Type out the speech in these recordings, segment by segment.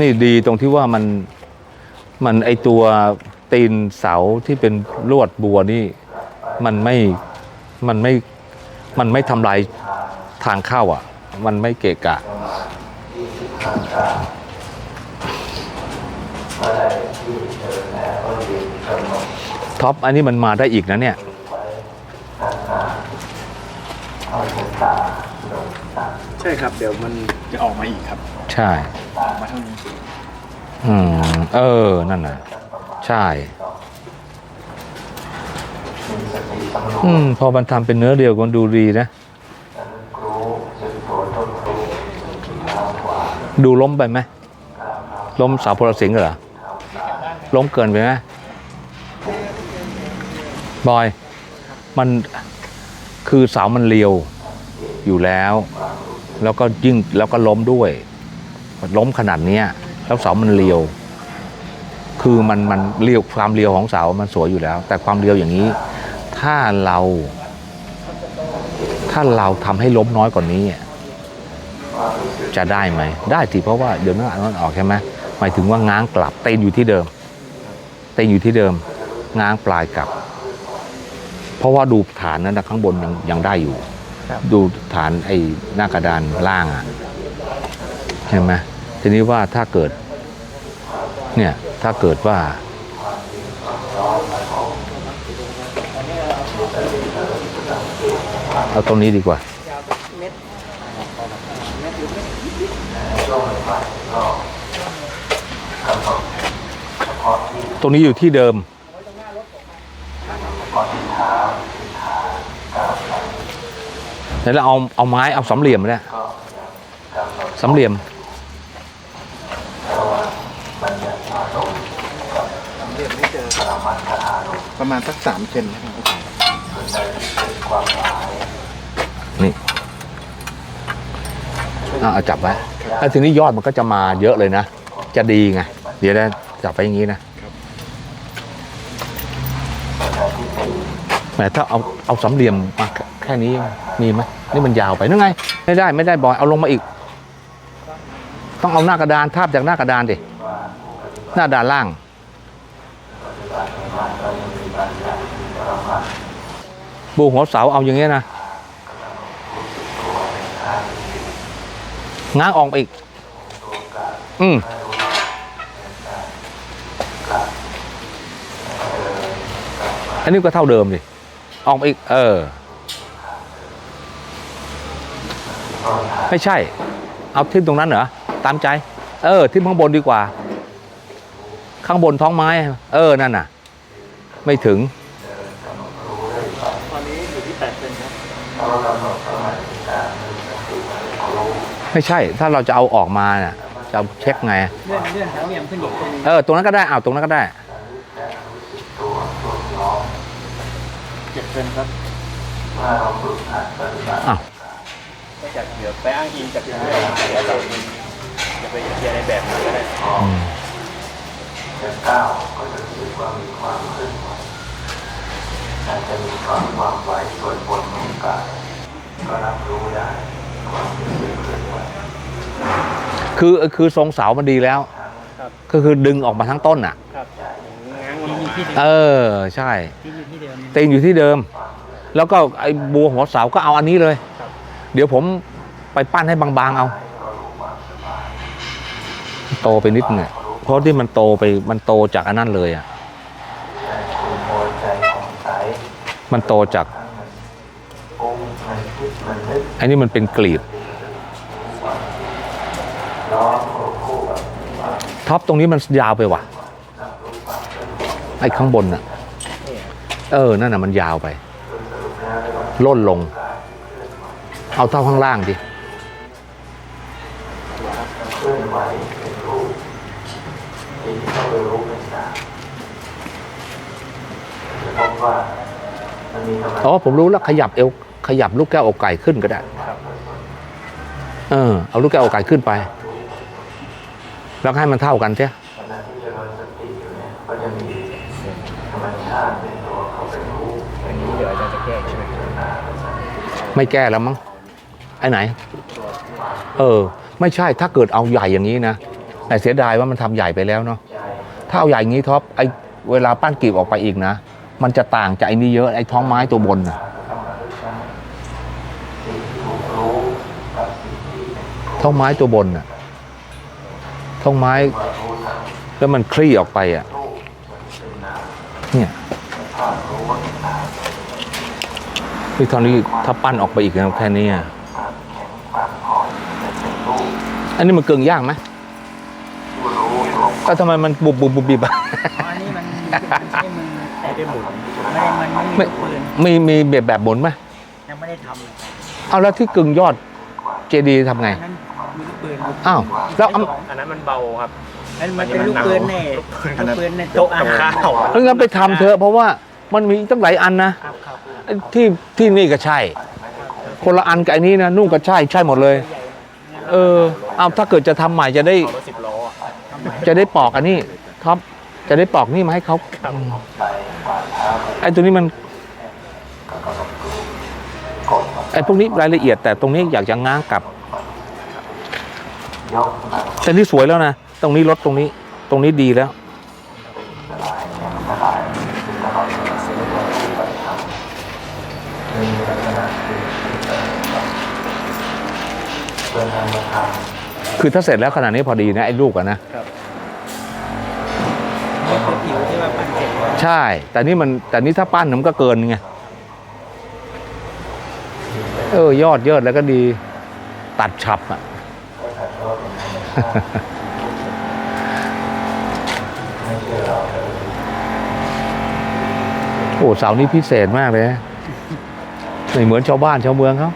นี่ดีตรงที่ว่ามันมันไอตัวตีนเสาที่เป็นลวดบัวนี่ มันไม่มันไม่มันไม่ทำลายทางเข้าอะ มันไม่เกะกะท็อปอันนี้มันมาได้อีกนะเนี่ยใช่ครับ เดี๋ยวมันจะออกมาอีกครับ ใช่ ออกมาทางนี้อืม เออ นั่นน่ะ ใช่ อืม พอมันทำเป็นเนื้อเดียวกันดูดีนะ ดูล้มไปไหม ล้มเสาพลสิงห์เหรอ ล้มเกินไปไหมบอย มันคือเสามันเรียวอยู่แล้ว แล้วก็ยิ่งแล้วก็ล้มด้วย ล้มขนาดเนี้ยแล้วเสามันเรียว คือมันมันเรียวความเรียวของเสามันสวยอยู่แล้ว แต่ความเรียวอย่างนี้ ถ้าเรา ถ้าเราทำให้ล้มน้อยกว่านี้อะจะได้ไหม ได้สิเพราะว่าเดี๋ยวนั้นอันนั้นออกใช่ไหมหมายถึงว่าง้างกลับเต้นอยู่ที่เดิม เต้นอยู่ที่เดิม ง้างปลายกลับ เพราะว่าดูฐานนั้นนะข้างบนยังยังได้อยู่ ดูฐานไอ้หน้ากระดานล่างอะใช่ไหม ทีนี้ว่าถ้าเกิด เนี่ยถ้าเกิดว่า เอาตรงนี้ดีกว่าตรงนี้อยู่ที่เดิมเดี๋ยวเราเอาเอาไม้เอาสามเหลี่ยมเนี่ยสามเหลี่ยม เรียบไม่เจอ ประมาณสักสามเซนนะครับนี่อะเอาจับไว้แล้วทีนี้ยอดมันก็จะมาเยอะเลยนะ จะดีไง เดี๋ยวได้จับไปอย่างนี้นะแหมถ้าเอาเอาสามเหลี่ยมมาแค่นี้มีไหมนี่มันยาวไปนั่นไง ไม่ได้ไม่ได้บอยเอาลงมาอีก ต้องเอาหน้ากระดานทาบจากหน้ากระดานดิหน้าด่านล่าง บูหัวเสาเอาอย่างเงี้ยนะง้างออกไปอีก อืมอันนี้ก็เท่าเดิมดิออกไปอีก เออ ไม่ใช่ เอาทิ่มตรงนั้นเหรอ ตามใจ เออทิ่มข้างบนดีกว่า ข้างบนท้องไม้ เออ นั่นน่ะ ไม่ถึง ตอนนี้อยู่ที่แปดเซนครับ ไม่ใช่ ถ้าเราจะเอาออกมาน่ะ จะเอาเช็คไง เลื่อนเลื่อนสามเหลี่ยมขึ้นอีกตรงนี้เออ ตรงนั้นก็ได้เอาตรงนั้นก็ได้ เจ็ดเซนครับอ้าวก็จากเดี๋ยวไปอ้างอิงจากที่ไหนเดี๋ยวเราจะไปเคลียร์ในแบบนั้นก็ได้อืมคือคือทรงเสามันดีแล้วครับก็คื อดึงออกมาทั้งต้นอะครับง้างมันอยู่ที่เดิมเออใช่ที่อยู่ที่เดิมเต็งอยู่ที่เดิม แล้วก็ไอ้บัวหัวเสาก็เอาอันนี้เลยครับเดี๋ยวผมไปปั้นให้บางๆเอา โตไปนิดนึงอะเพราะที่มันโตไปมันโตจากอันนั้นเลยอะ มันโตจากอันนี้มันเป็นกลีบท็อปตรงนี้มันยาวไปว่ะไอ้ข้างบนน่ะ เออ นั่นน่ะมันยาวไป ล่นลง เอาเท่าข้างล่างดิ อ๋อผมรู้แล้วขยับเอวขยับลูกแก้วอกไก่ขึ้นก็ได้เออเอาลูกแก้วอกไก่ขึ้นไป แล้วให้มันเท่ากันเสียเดี๋ยวอาจารย์จะแก้ใช่ไหมไม่แก้แล้วมั้งไอ้ไหน เออ ไม่ใช่ถ้าเกิดเอาใหญ่อย่างนี้นะแต่เสียดายว่ามันทำใหญ่ไปแล้วเนาะถ้าเอาใหญ่อย่างนี้ท็อปไอเวลาปั้นกลีบออกไปอีกนะ มันจะต่างจากไอ้นี่เยอะไอ้ท้องไม้ตัวบนนะท้องไม้ตัวบนน่ะท้องไม้ แล้วมันคลี่ออกไปอะเนี่ยนี่ตอนนี้ถ้าปั้นออกไปอีกนะแค่นี้อะอันนี้มันเกิงยางไหมก็ทำไมมันบุบบุบบุบบิบอันนี้มัน ใช้มือแต่ได้หมุนไม่มันไม่ไม่มีปืนมีมีแบบแบบหมุนไหมยังไม่ได้ทำเลยเอาแล้วที่กึ่งยอดเจดีทำไง อันนั้นมีลูกปืนอ้าวแล้วเอาอันนั้นมันเบาครับ อันมันเป็นลูกปืนในลูกปืนในโต๊ะโต๊ะอากับหารข้าวแล้วงั้นไปทำเถอะเพราะว่ามันมีตั้งหลายอันนะครับครับไอ้ที่ที่นี่ก็ใช่ คนละอันกับไอ้นี้นะนู่นก็ใช่ใช่หมดเลย เออเอาถ้าเกิดจะทำใหม่จะได้รถสิบล้ออะจะได้ปอกอันนี้ท็อป จะได้ปอกนี่มาให้เขาไอ้ตัวนี้มันไอ้พวกนี้รายละเอียด แต่ตรงนี้อยากจะง้างกลับแต่นี่สวยแล้วนะ ตรงนี้ลดตรงนี้ ตรงนี้ดีแล้ว คือถ้าเสร็จแล้วขนาดนี้พอดีนะ ไอ้ลูกอะนะ นี่ผิวที่ว่าปั้นเสร็จใช่ แต่นี่มันแต่นี่ถ้าปั้นมันก็เกินไงเออยอดเยิดแล้วก็ดี ตัดฉับอะโอ้เสานี้พิเศษมากเลยไม่เหมือนชาวบ้านชาวเมืองเขา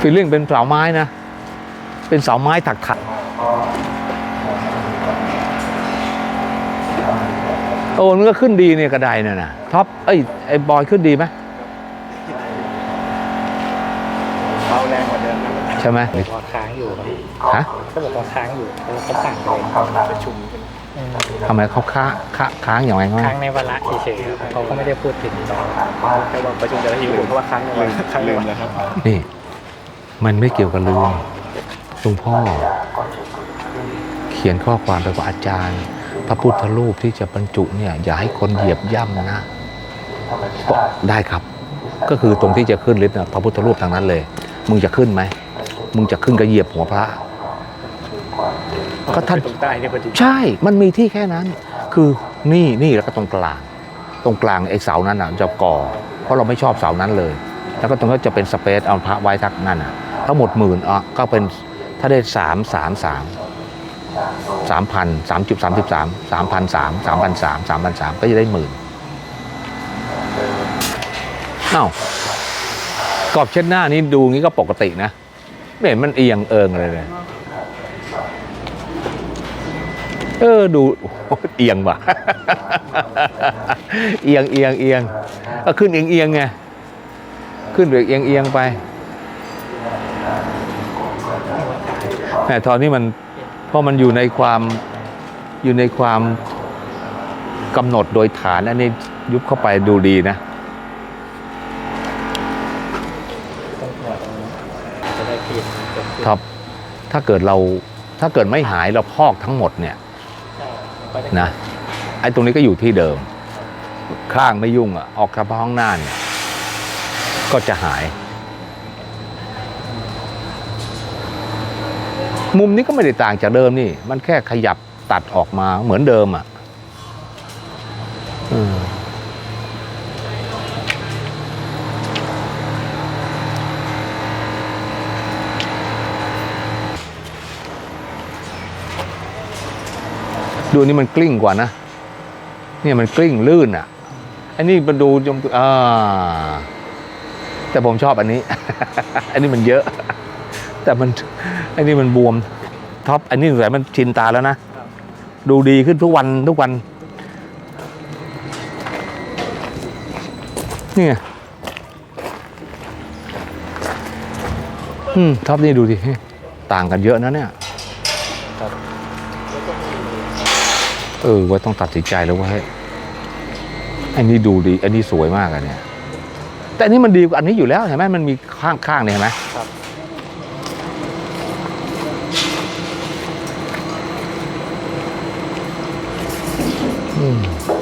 ฟีลลิ่งเป็นเสาไม้นะ เป็นเสาไม้ถักถัก โอ้มันก็ขึ้นดีเนี่ยกระไดน่ะนะท็อปเอ้ยไอ้บอยขึ้นดีไหมเบาแรงกว่าเดิมครับใช่ไหมพอค้างอยู่ครับฮะเขาบอกว่าค้างอยู่เขาเขาสั่งเลยประชุมกันอืมทำไมเขาค้าค้าค้างอย่างไรเขาค้างในวาระเฉยๆครับเขาก็ไม่ได้พูดถึงแค่ว่าประชุมแต่ละทีลืมเพราะว่าครั้งหนึงครั้งลืมแล้วครับนี่มันไม่เกี่ยวกับลืมหลวงพ่อ เขียนข้อความไปว่าอาจารย์ พระพุทธรูปที่จะบรรจุเนี่ยอย่าให้คนเหยียบย่ำนะก็ได้ครับ ก็คือตรงที่จะขึ้นลิฟต์นะพระพุทธรูปทางนั้นเลย มึงจะขึ้นไหมมึงจะขึ้นก็เหยียบหัวพระก็ท่านตรงใต้เนี่ยพอดีใช่ มันมีที่แค่นั้น คือนี่นี่แล้วก็ตรงกลาง ตรงกลางไอ้เสานั้นอะจะก่อ เพราะเราไม่ชอบเสานั้นเลย แล้วก็ตรงนั้นจะเป็นสเปซเอาพระไว้ทักนั่นอะทั้งหมดหมื่นอะก็เป็นถ้าได้สามสามสาม สามพันสามจุดสามสิบสามสามพันสามสามพันสามสามพันสามก็จะได้หมื่นอ้าวกรอบเช็ดหน้านี้ดูงี้ก็ปกตินะ ไม่เห็นมันเอียงเอิงเลยเลยเออดูเอียงว่ะเอียงเอียงเอียงก็ขึ้นเอียงเอียงไงขึ้นแบบเอียงเอียงไปแหมตอนนี้มัน ราะมันอยู่ในความอยู่ในความกำหนดโดยฐานอันนี้ยุบเข้าไปดูดีนะครับถ้าเกิดเราถ้าเกิดไม่หายเราพอกทั้งหมดเนี่ยนะไอ้ตรงนี้ก็อยู่ที่เดิม ข้างไม่ยุ่งอะออกเฉพาะห้องหน้าเนี่ยก็จะหาย มุมนี้ก็ไม่ได้ต่างจากเดิมนี่ มันแค่ขยับตัดออกมาเหมือนเดิมอะดูนี่มันกลิ้งกว่านะเนี่ยมันกลิ้งลื่นอะ อันนี้มันดูจมอ่าแต่ผมชอบอันนี้ อันนี้มันเยอะ แต่มันอันนี้มันบวมท็อปอันนี้สงสัยมันชินตาแล้วนะดูดีขึ้นทุกวันทุกวันนี่ไงอืมท็อปนี่ดูดิต่างกันเยอะนะเนี่ยเออว่าต้องตัดสินใจแล้วว่าเฮ้ยอันนี้ดูดี อันนี้สวยมากอะเนี่ย แต่อันนี้มันดีกว่าอันนี้อยู่แล้วเห็นไหมมันมีข้างข้างๆเนี่ยเห็นไหมครับ อืม